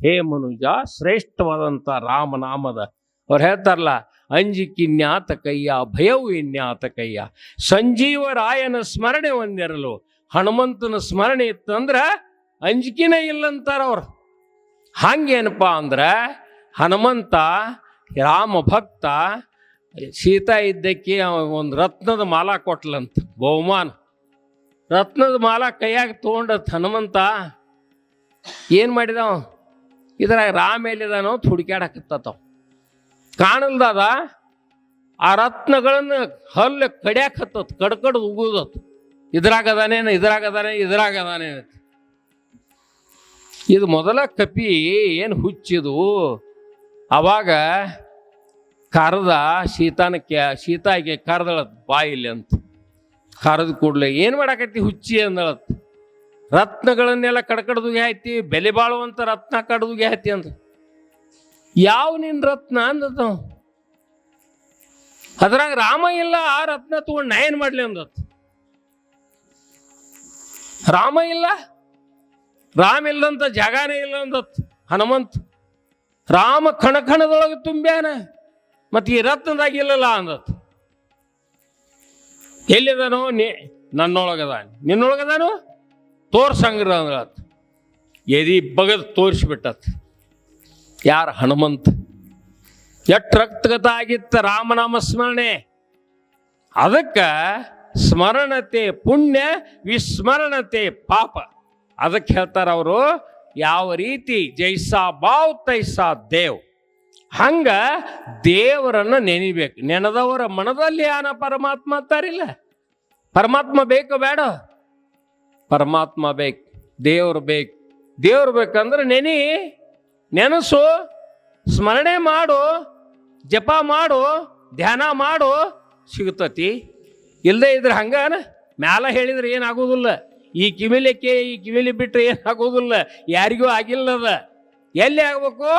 ಹೇ ಮನುಜ ಶ್ರೇಷ್ಠವಾದಂಥ ರಾಮನಾಮದ. ಅವ್ರು ಹೇಳ್ತಾರಲ್ಲ ಅಂಜಿಕಿನ್ಯಾತ ಕಯ್ಯ ಭಯವು ಇನ್ಯಾತ ಕಯ್ಯ ಸಂಜೀವರಾಯನ ಸ್ಮರಣೆ ಒಂದಿರಲು, ಹನುಮಂತನ ಸ್ಮರಣೆ ಇತ್ತಂದ್ರೆ ಅಂಜಿಕಿನೇ ಇಲ್ಲಂತಾರ ಅವ್ರು. ಹಂಗೇನಪ್ಪ ಅಂದ್ರೆ, ಹನುಮಂತ ರಾಮ ಭಕ್ತ ಸೀತಾ ಇದ್ದಕ್ಕೆ ಒಂದು ರತ್ನದ ಮಾಲ ಕೊಟ್ಲಂತ, ಬಹುಮಾನ. ರತ್ನದ ಮಾಲ ಕೈಯಾಗ ತಗೊಂಡ ಹನುಮಂತ ಏನು ಮಾಡಿದವ ಇದ್ರಾಗ ರಾಮ ಎಲ್ಲಿದಾನೋ ಹುಡುಕ್ಯಾಡಕತ್ತವ ಕಾಣಲ್ದಾದ ಆ ರತ್ನಗಳನ್ನು ಹಲ್ಲು ಕಡ್ಯಾಕ ಕಡ್ ಕಡ್ಕಡ್ದು ಉಗುದತ್ತು ಇದ್ರಾಗದಾನೇನು ಇದ್ರಾಗದಾನೆ ಇದ್ರಾಗದಾನೆ. ಇದು ಮೊದಲ ಕಪಿ ಏನು ಹುಚ್ಚಿದು? ಅವಾಗ ಕರೆದ ಶೀತಾನ ಕ್ಯಾ ಶೀತಾಗೆ ಕರೆದಳತ್ ಬಾಯಿಲಿ ಅಂತ. ಕರೆದು ಕೂಡಲೇ ಏನು ಮಾಡಾಕತ್ತಿ ಹುಚ್ಚಿ ಅಂದಳತ್? ರತ್ನಗಳನ್ನೆಲ್ಲ ಕಡ್ಕಡ್ದುಗೆ ಆಯ್ತಿ ಬೆಲೆ ಬಾಳುವಂಥ ರತ್ನ ಕಡ್ದುಗೆ ಆಯ್ತಿ ಅಂತ ಯಾವ ನಿನ್ ರತ್ನ ಅಂದತ ಅದ್ರಾಗ ರಾಮ ಇಲ್ಲ, ಆ ರತ್ನ ತಗೊಂಡು ನಾ ಏನು ಮಾಡ್ಲಿ ಅಂದತ್ ರಾಮ ಇಲ್ಲ, ರಾಮ ಇಲ್ಲಂತ ಜಾಗನೇ ಇಲ್ಲ ಅಂದತ್ ಹನುಮಂತ್. ರಾಮ ಕಣಕಣದೊಳಗೆ ತುಂಬ್ಯಾನ ಮತ್ತೆ ಈ ರತ್ನದಾಗ ಇಲ್ಲಲ್ಲ ಅಂದತ್ ಎಲ್ಲಿದಾನೋ ನೀ ನನ್ನೊಳಗದಾನ. ನಿನ್ನೊಳಗದಾನು? ತೋರ್ಸಂಗ್ರ ಎದಿ ಬಗದ್ ತೋರಿಸ್ಬಿಟ್ಟತ್. ಯಾರು ಹನುಮಂತ? ಎಟ್ ರಕ್ತಗತ ಆಗಿತ್ತ ರಾಮನಾಮ ಸ್ಮರಣೆ ಅದಕ್ಕೆ ಸ್ಮರಣತೆ ಪುಣ್ಯ, ವಿಸ್ಮರಣತೆ ಪಾಪ. ಅದಕ್ಕೆ ಹೇಳ್ತಾರ ಅವರು, ಯಾವ ರೀತಿ ಜೈಸಾ ಬಾವ್ ತೈಸಾ ದೇವ್. ಹಂಗ ದೇವರನ್ನ ನೆನಿಬೇಕು. ನೆನೆದವರ ಮನದಲ್ಲಿ ಆನ ಪರಮಾತ್ಮ ಅಂತಾರಿಲ್ಲ? ಪರಮಾತ್ಮ ಬೇಕು ಬೇಡ? ಪರಮಾತ್ಮ ಬೇಕು, ದೇವ್ರು ಬೇಕು. ದೇವ್ರು ಬೇಕಂದ್ರೆ ನೆನಿ, ನೆನಸು, ಸ್ಮರಣೆ ಮಾಡು, ಜಪ ಮಾಡು, ಧ್ಯಾನ ಮಾಡು ಸಿಗುತ್ತತಿ ಇಲ್ಲದೆ ಇದ್ರೆ ಹಂಗಾನ ಮ್ಯಾಲ ಹೇಳಿದ್ರೆ ಏನಾಗೋದಿಲ್ಲ. ಈ ಕಿವಿಲಿಕ್ಕೆ ಈ ಕಿವಿಲಿ ಬಿಟ್ಟರೆ ಏನಾಗೋದಿಲ್ಲ. ಯಾರಿಗೂ ಆಗಿಲ್ಲದ ಎಲ್ಲಿ ಆಗಬೇಕು?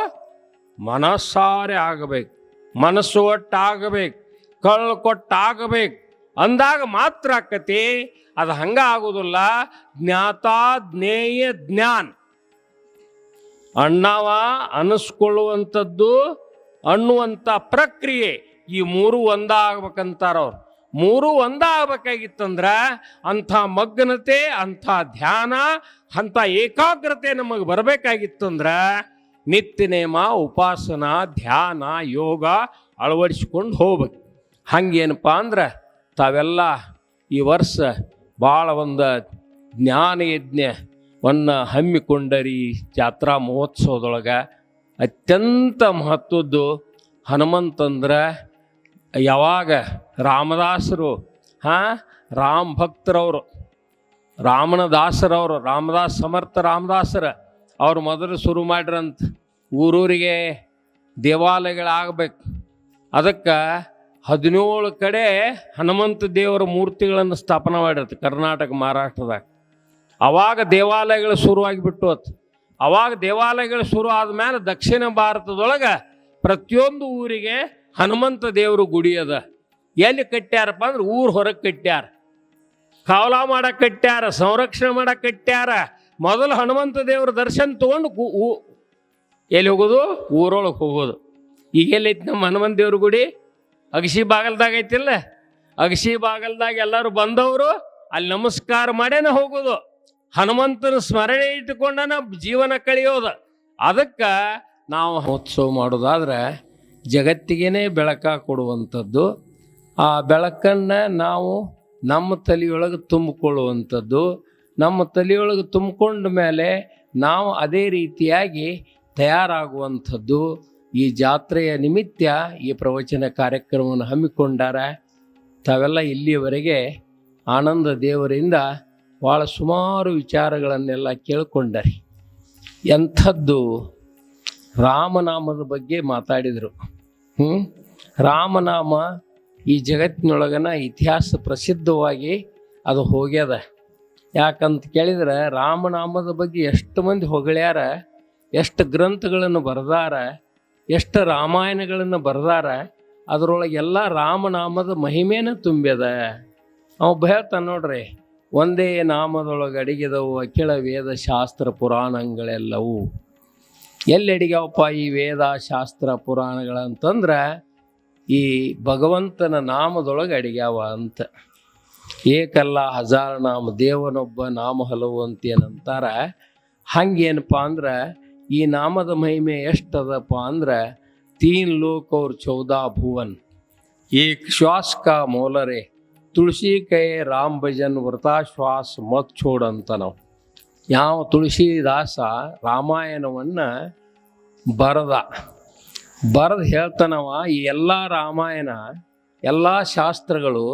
ಮನಸ್ಸಾರೆ ಆಗಬೇಕು. ಮನಸ್ಸು ಒಟ್ಟಾಗಬೇಕು. ಕಳ್ಳು ಕೊಟ್ಟಾಗಬೇಕು. ಅಂದಾಗ ಮಾತ್ರ ಆಕತಿ. ಅದು ಹಂಗ ಆಗೋದಿಲ್ಲ. ಜ್ಞಾತ ಜ್ಞೇಯ ಜ್ಞಾನ್. ಅಣ್ಣವ ಅನಿಸ್ಕೊಳ್ಳುವಂಥದ್ದು ಅನ್ನುವಂಥ ಪ್ರಕ್ರಿಯೆ ಈ ಮೂರು ಒಂದಾಗ್ಬೇಕಂತಾರ ಅವ್ರು. ಮೂರು ಒಂದಾಗಬೇಕಾಗಿತ್ತಂದ್ರೆ ಅಂಥ ಮಗ್ನತೆ, ಅಂಥ ಧ್ಯಾನ, ಅಂಥ ಏಕಾಗ್ರತೆ ನಮಗೆ ಬರಬೇಕಾಗಿತ್ತಂದ್ರೆ ನಿತ್ಯ ನೇಮ ಉಪಾಸನ, ಧ್ಯಾನ, ಯೋಗ ಅಳವಡಿಸ್ಕೊಂಡು ಹೋಗ್ಬೇಕು. ಹಂಗೇನಪ್ಪ ಅಂದ್ರೆ ತಾವೆಲ್ಲ ಈ ವರ್ಷ ಭಾಳ ಒಂದು ಜ್ಞಾನ ಯಜ್ಞವನ್ನು ಹಮ್ಮಿಕೊಂಡರಿ ಜಾತ್ರಾ ಮಹೋತ್ಸವದೊಳಗೆ. ಅತ್ಯಂತ ಮಹತ್ವದ್ದು ಹನುಮಂತಂದ್ರೆ ಯಾವಾಗ ರಾಮದಾಸರು, ಹಾಂ, ರಾಮ ಭಕ್ತರವರು, ರಾಮನ ದಾಸರವರು, ರಾಮದಾಸ್ ಸಮರ್ಥ ರಾಮದಾಸರ, ಅವ್ರು ಮೊದಲು ಶುರು ಮಾಡ್ರಂತ ಊರೂರಿಗೆ ದೇವಾಲಯಗಳಾಗಬೇಕು. ಅದಕ್ಕೆ ಹದಿನೇಳು ಕಡೆ ಹನುಮಂತ ದೇವರ ಮೂರ್ತಿಗಳನ್ನು ಸ್ಥಾಪನೆ ಮಾಡಿರ್ತ ಕರ್ನಾಟಕ ಮಹಾರಾಷ್ಟ್ರದಾಗ. ಅವಾಗ ದೇವಾಲಯಗಳು ಶುರುವಾಗಿಬಿಟ್ಟು ಅತ್ತು ಅವಾಗ ದೇವಾಲಯಗಳು ಶುರು ಆದಮೇಲೆ ದಕ್ಷಿಣ ಭಾರತದೊಳಗೆ ಪ್ರತಿಯೊಂದು ಊರಿಗೆ ಹನುಮಂತ ದೇವರು ಗುಡಿ ಅದ. ಎಲ್ಲಿ ಕಟ್ಟ್ಯಾರಪ್ಪ ಅಂದ್ರೆ ಊರು ಹೊರಗೆ ಕಟ್ಟ್ಯಾರ. ಕಾವಲ ಮಾಡಕ್ಕೆ ಕಟ್ಟ್ಯಾರ, ಸಂರಕ್ಷಣೆ ಮಾಡಕ್ಕೆ ಕಟ್ಟ್ಯಾರ. ಮೊದಲು ಹನುಮಂತ ದೇವ್ರ ದರ್ಶನ ತಗೊಂಡು ಎಲ್ಲಿ ಹೋಗೋದು? ಊರೊಳಗೆ ಹೋಗೋದು. ಈಗ ಎಲ್ಲೈತಿ ನಮ್ಮ ಹನುಮಂತ ದೇವ್ರ ಗುಡಿ? ಅಗಸಿ ಬಾಗಲ್ದಾಗ ಐತಿಲ್ಲ? ಅಗಸಿ ಬಾಗಲ್ದಾಗ ಎಲ್ಲರೂ ಬಂದವರು, ಅಲ್ಲಿ ನಮಸ್ಕಾರ ಮಾಡೇನ ಹೋಗೋದು. ಹನುಮಂತನ ಸ್ಮರಣೆ ಇಟ್ಟುಕೊಂಡನ ಜೀವನ ಕಳೆಯೋದು. ಅದಕ್ಕೆ ನಾವು ಉತ್ಸವ ಮಾಡೋದಾದ್ರೆ ಜಗತ್ತಿಗೇನೆ ಬೆಳಕ ಕೊಡುವಂಥದ್ದು. ಆ ಬೆಳಕನ್ನು ನಾವು ನಮ್ಮ ತಲೆಯೊಳಗೆ ತುಂಬಿಕೊಳ್ಳುವಂಥದ್ದು. ನಮ್ಮ ತಲೆಯೊಳಗೆ ತುಂಬಿಕೊಂಡ ಮೇಲೆ ನಾವು ಅದೇ ರೀತಿಯಾಗಿ ತಯಾರಾಗುವಂಥದ್ದು. ಈ ಜಾತ್ರೆಯ ನಿಮಿತ್ತ ಈ ಪ್ರವಚನ ಕಾರ್ಯಕ್ರಮವನ್ನು ಹಮ್ಮಿಕೊಂಡಾರ ತಾವೆಲ್ಲ ಇಲ್ಲಿಯವರೆಗೆ ಆನಂದ ದೇವರಿಂದ ಭಾಳ ಸುಮಾರು ವಿಚಾರಗಳನ್ನೆಲ್ಲ ಕೇಳಿಕೊಂಡರಿ. ಎಂಥದ್ದು ರಾಮನಾಮದ ಬಗ್ಗೆ ಮಾತಾಡಿದರು. ಹ್ಞೂ ರಾಮನಾಮ ಈ ಜಗತ್ತಿನೊಳಗನ ಇತಿಹಾಸ ಪ್ರಸಿದ್ಧವಾಗಿ ಅದು ಹೋಗ್ಯದ. ಯಾಕಂತ ಕೇಳಿದ್ರೆ ರಾಮನಾಮದ ಬಗ್ಗೆ ಎಷ್ಟು ಮಂದಿ ಹೊಗಳ್ಯಾರ ಎಷ್ಟು ಗ್ರಂಥಗಳನ್ನು ಬರೆದಾರ ಎಷ್ಟು ರಾಮಾಯಣಗಳನ್ನು ಬರೆದಾರ ಅದರೊಳಗೆಲ್ಲ ರಾಮನಾಮದ ಮಹಿಮೇನ ತುಂಬ್ಯದ. ಅವ ಹೇಳ್ತಾನೆ ನೋಡ್ರಿ, ಒಂದೇ ನಾಮದೊಳಗೆ ಅಡಿಗೆದವು ಅಖಿಳ ವೇದ ಶಾಸ್ತ್ರ ಪುರಾಣಗಳೆಲ್ಲವೂ. ಎಲ್ಲಿ ಅಡಿಗ್ಯಾವಪ್ಪ ಈ ವೇದ ಶಾಸ್ತ್ರ ಪುರಾಣಗಳಂತಂದ್ರೆ ಈ ಭಗವಂತನ ನಾಮದೊಳಗೆ ಅಡಿಗ್ಯಾವ ಅಂತ. ಏಕಲ್ಲ ಹಜಾರ ನಾಮ, ದೇವನೊಬ್ಬ ನಾಮ ಹಲವು ಅಂತ ಏನಂತಾರೆ, ಹಂಗೇನಪ್ಪ ಅಂದ್ರೆ ಈ ನಾಮದ ಮಹಿಮೆ ಎಷ್ಟದಪ್ಪ ಅಂದ್ರೆ ತೀನ್ ಲೋಕ ಅವ್ರ ಚೌದಾ ಭುವನ್. ಏಕ್ ಶ್ವಾಸ ಕಾ ಮೋಲರೆ, ತುಳಸಿ ಕೈ ರಾಮ್ ಭಜನ್ ವ್ರತಾ ಶ್ವಾಸ ಮತ್ ಛೋಡ್ ಅಂತ ನಾವು. ಯಾವ ತುಳಸಿದಾಸ ರಾಮಾಯಣವನ್ನು ಬರದ. ಬರೆದು ಹೇಳ್ತಾನವ ಈ ಎಲ್ಲ ರಾಮಾಯಣ, ಎಲ್ಲ ಶಾಸ್ತ್ರಗಳು,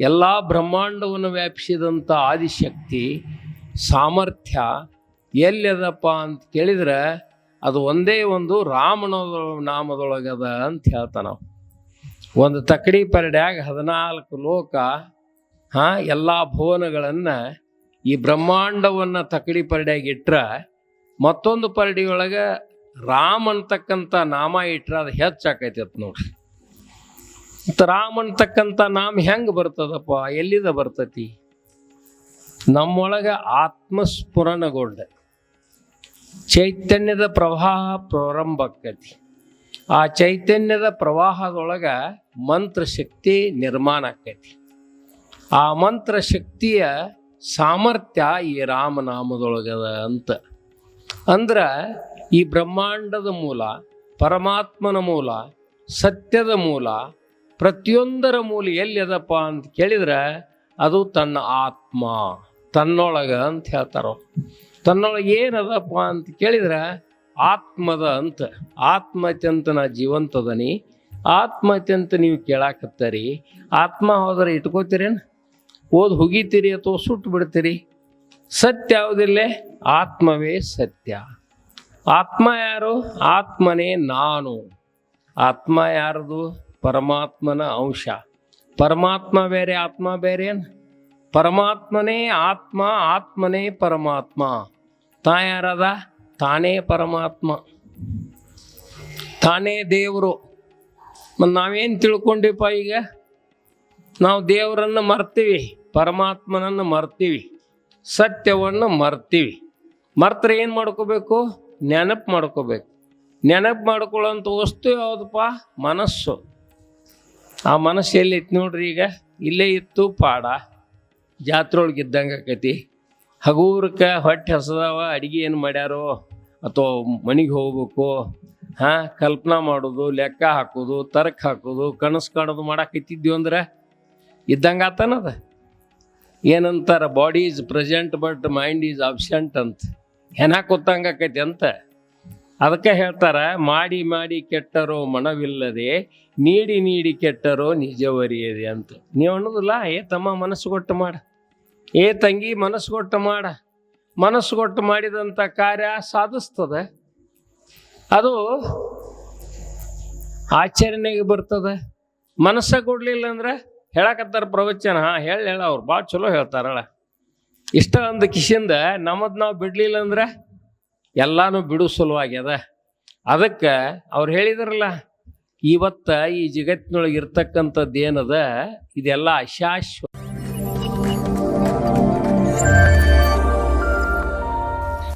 ಎಲ್ಲ ಬ್ರಹ್ಮಾಂಡವನ್ನು ವ್ಯಾಪಿಸಿದಂಥ ಆದಿಶಕ್ತಿ, ಸಾಮರ್ಥ್ಯ ಎಲ್ಲಿದಪ್ಪ ಅಂತ ಕೇಳಿದ್ರೆ ಅದು ಒಂದೇ ಒಂದು ರಾಮನ ನಾಮದೊಳಗದ ಅಂತ ಹೇಳ್ತಾನ ಒಂದು ತಕ್ಕಡಿ ಪರಡ್ಯಾಗ ಹದಿನಾಲ್ಕು ಲೋಕ, ಹಾಂ, ಎಲ್ಲ ಭುವನಗಳನ್ನು ಈ ಬ್ರಹ್ಮಾಂಡವನ್ನು ತಕ್ಕಡಿ ಪರಡ್ಯಾಗ ಇಟ್ರೆ ಮತ್ತೊಂದು ಪರಡಿಯೊಳಗೆ ರಾಮ್ ಅಂತಕ್ಕಂಥ ನಾಮ ಇಟ್ರೆ ಅದು ಹೆಚ್ಚಾಕೈತಿ ಅತ್ ನೋಡ್ರಿ ಮತ್ತು ರಾಮ್ ಅಂತಕ್ಕಂಥ ನಾಮ ಹೆಂಗೆ ಬರ್ತದಪ್ಪ? ಎಲ್ಲಿದ ಬರ್ತತಿ? ನಮ್ಮೊಳಗೆ ಆತ್ಮಸ್ಫುರಣಗೊಂಡ. ಚೈತನ್ಯದ ಪ್ರವಾಹ ಪ್ರಾರಂಭ ಆ ಚೈತನ್ಯದ ಪ್ರವಾಹದೊಳಗೆ ಮಂತ್ರ ಶಕ್ತಿ ನಿರ್ಮಾಣ ಆಕ್ಕೈತಿ. ಆ ಮಂತ್ರ ಶಕ್ತಿಯ ಸಾಮರ್ಥ್ಯ ಈ ರಾಮನಾಮದೊಳಗದ ಅಂತ. ಅಂದ್ರೆ ಈ ಬ್ರಹ್ಮಾಂಡದ ಮೂಲ, ಪರಮಾತ್ಮನ ಮೂಲ, ಸತ್ಯದ ಮೂಲ, ಪ್ರತಿಯೊಂದರ ಮೂಲ ಎಲ್ಲಿದಪ್ಪ ಅಂತ ಕೇಳಿದ್ರೆ ಅದು ತನ್ನ ಆತ್ಮ, ತನ್ನೊಳಗ ಅಂತ ಹೇಳ್ತಾರ ತನ್ನೊಳಗೆ ಏನದಪ್ಪ ಅಂತ ಕೇಳಿದ್ರೆ, ಆತ್ಮದ ಅಂತ ಆತ್ಮಚಂತ ನಾ ಜೀವಂತದನಿ, ಆತ್ಮತ್ಯಂತ ನೀವು ಕೇಳಾಕತ್ತರಿ, ಆತ್ಮ ಹೋದ್ರೆ ಇಟ್ಕೋತೀರೇನು? ಓದ್ ಹುಗಿತೀರಿ ಅಥವಾ ಸುಟ್ಟು ಬಿಡ್ತೀರಿ? ಸತ್ಯ ಯಾವುದಿಲ್ಲ ಆತ್ಮವೇ ಸತ್ಯ. ಆತ್ಮ ಯಾರು? ಆತ್ಮನೇ ನಾನು. ಆತ್ಮ ಯಾರದು? ಪರಮಾತ್ಮನ ಅಂಶ. ಪರಮಾತ್ಮ ಬೇರೆ, ಆತ್ಮ ಬೇರೆ ಪರಮಾತ್ಮನೇ ಆತ್ಮ, ಆತ್ಮನೇ ಪರಮಾತ್ಮ. ತಾ ಯಾರದ ತಾನೇ ಪರಮಾತ್ಮ, ತಾನೇ ದೇವರು. ಮತ್ತು ನಾವೇನು ತಿಳ್ಕೊಂಡಿಪ್ಪ ಈಗ? ನಾವು ದೇವರನ್ನು ಮರ್ತೀವಿ, ಪರಮಾತ್ಮನನ್ನು ಮರ್ತೀವಿ, ಸತ್ಯವನ್ನು ಮರ್ತೀವಿ. ಮರ್ತ್ರೆ ಏನು ಮಾಡ್ಕೋಬೇಕು? ನೆನಪು ಮಾಡ್ಕೋಬೇಕು. ನೆನಪು ಮಾಡ್ಕೊಳ್ಳೋಂಥ ವಸ್ತು ಯಾವುದಪ್ಪ? ಮನಸ್ಸು. ಆ ಮನಸ್ಸು ಎಲ್ಲಿತ್ತು ನೋಡ್ರಿ ಈಗ? ಇಲ್ಲೇ ಇತ್ತು ಪಾಡ. ಜಾತ್ರೆ ಒಳಗೆ ಇದ್ದಂಗೆ ಆಕೈತಿ. ಹಗೂರಕ್ಕೆ ಹೊಟ್ಟೆ ಹಸದವ, ಅಡಿಗೆ ಏನು ಮಾಡ್ಯಾರೋ? ಅಥವಾ ಮನೆಗೆ ಹೋಗ್ಬೇಕು, ಹಾಂ, ಕಲ್ಪನಾ ಮಾಡೋದು, ಲೆಕ್ಕ ಹಾಕೋದು, ತರ್ಕ ಹಾಕೋದು, ಕನಸು ಕಾಣೋದು ಮಾಡಾಕೈತಿದ್ವಿ ಅಂದ್ರೆ? ಇದ್ದಂಗೆ ಆತನದ ಏನಂತಾರ body is present but mind is absent ಅಂತ. ಹೆಣ ಗೊತ್ತಂಗಾಕೈತಿ ಅಂತ. ಅದಕ್ಕೆ ಹೇಳ್ತಾರೆ, ಮಾಡಿ ಮಾಡಿ ಕೆಟ್ಟರೋ ಮನವಿಲ್ಲದೆ, ನೀಡಿ ನೀಡಿ ಕೆಟ್ಟರೋ ನಿಜವರಿಯದೆ ಅಂತ. ನೀವು ಅನ್ನೋದಿಲ್ಲ, ಏ ತಮ್ಮ ಮನಸ್ಸು ಕೊಟ್ಟು ಮಾಡ. ಏ ತಂಗಿ ಮನಸ್ಸು ಕೊಟ್ಟು ಮಾಡ. ಮನಸ್ಸು ಕೊಟ್ಟು ಮಾಡಿದಂಥ ಕಾರ್ಯ ಸಾಧಿಸ್ತದೆ. ಅದು ಆಚರಣೆಗೆ ಬರ್ತದೆ. ಮನಸ್ಸ ಕೊಡಲಿಲ್ಲ ಅಂದ್ರೆ ಹೇಳಕತ್ತಾರ ಪ್ರವಚನ. ಹಾಂ, ಹೇಳಿ, ಹೇಳ, ಅವ್ರು ಭಾಳ ಚಲೋ ಹೇಳ್ತಾರಲ್ಲ. ಇಷ್ಟ ಅಂದ ಕಿಶಿಂದ ನಮ್ಮದು ನಾವು ಬಿಡಲಿಲ್ಲ ಅಂದ್ರೆ ಎಲ್ಲಾನು ಬಿಡು ಸಲುವಾಗ್ಯದ. ಅದಕ್ಕೆ ಅವ್ರು ಹೇಳಿದ್ರಲ್ಲ, ಇವತ್ತ ಈ ಜಗತ್ತಿನೊಳಗೆ ಇರ್ತಕ್ಕಂಥದ್ದು ಏನದ ಇದೆಲ್ಲ ಅಶಾಶ್ವತ